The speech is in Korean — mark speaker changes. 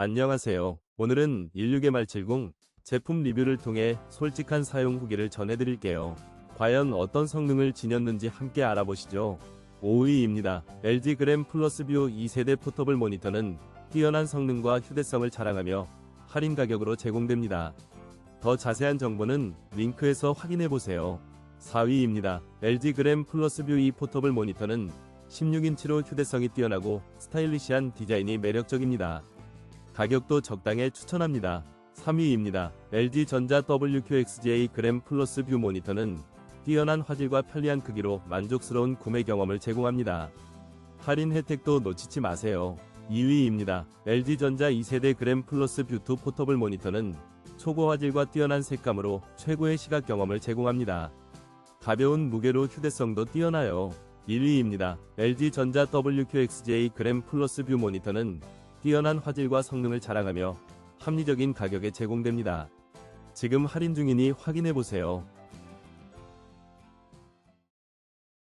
Speaker 1: 안녕하세요. 오늘은 16-770 제품 리뷰를 통해 솔직한 사용 후기를 전해드릴게요. 과연 어떤 성능을 지녔는지 함께 알아보시죠. 5위입니다. LG 그램 플러스 뷰 2세대 포터블 모니터는 뛰어난 성능과 휴대성을 자랑하며 할인 가격으로 제공됩니다. 더 자세한 정보는 링크에서 확인해보세요. 4위입니다. LG 그램 플러스 뷰 2 포터블 모니터는 16인치로 휴대성이 뛰어나고 스타일리시한 디자인이 매력적입니다. 가격도 적당해 추천합니다. 3위입니다. LG전자 WQXJ 그램 플러스 뷰 모니터는 뛰어난 화질과 편리한 크기로 만족스러운 구매 경험을 제공합니다. 할인 혜택도 놓치지 마세요. 2위입니다. LG전자 2세대 그램 플러스 뷰2 포터블 모니터는 초고 화질과 뛰어난 색감으로 최고의 시각 경험을 제공합니다. 가벼운 무게로 휴대성도 뛰어나요. 1위입니다. LG전자 WQXJ 그램 플러스 뷰 모니터는 뛰어난 화질과 성능을 자랑하며 합리적인 가격에 제공됩니다. 지금 할인 중이니 확인해보세요.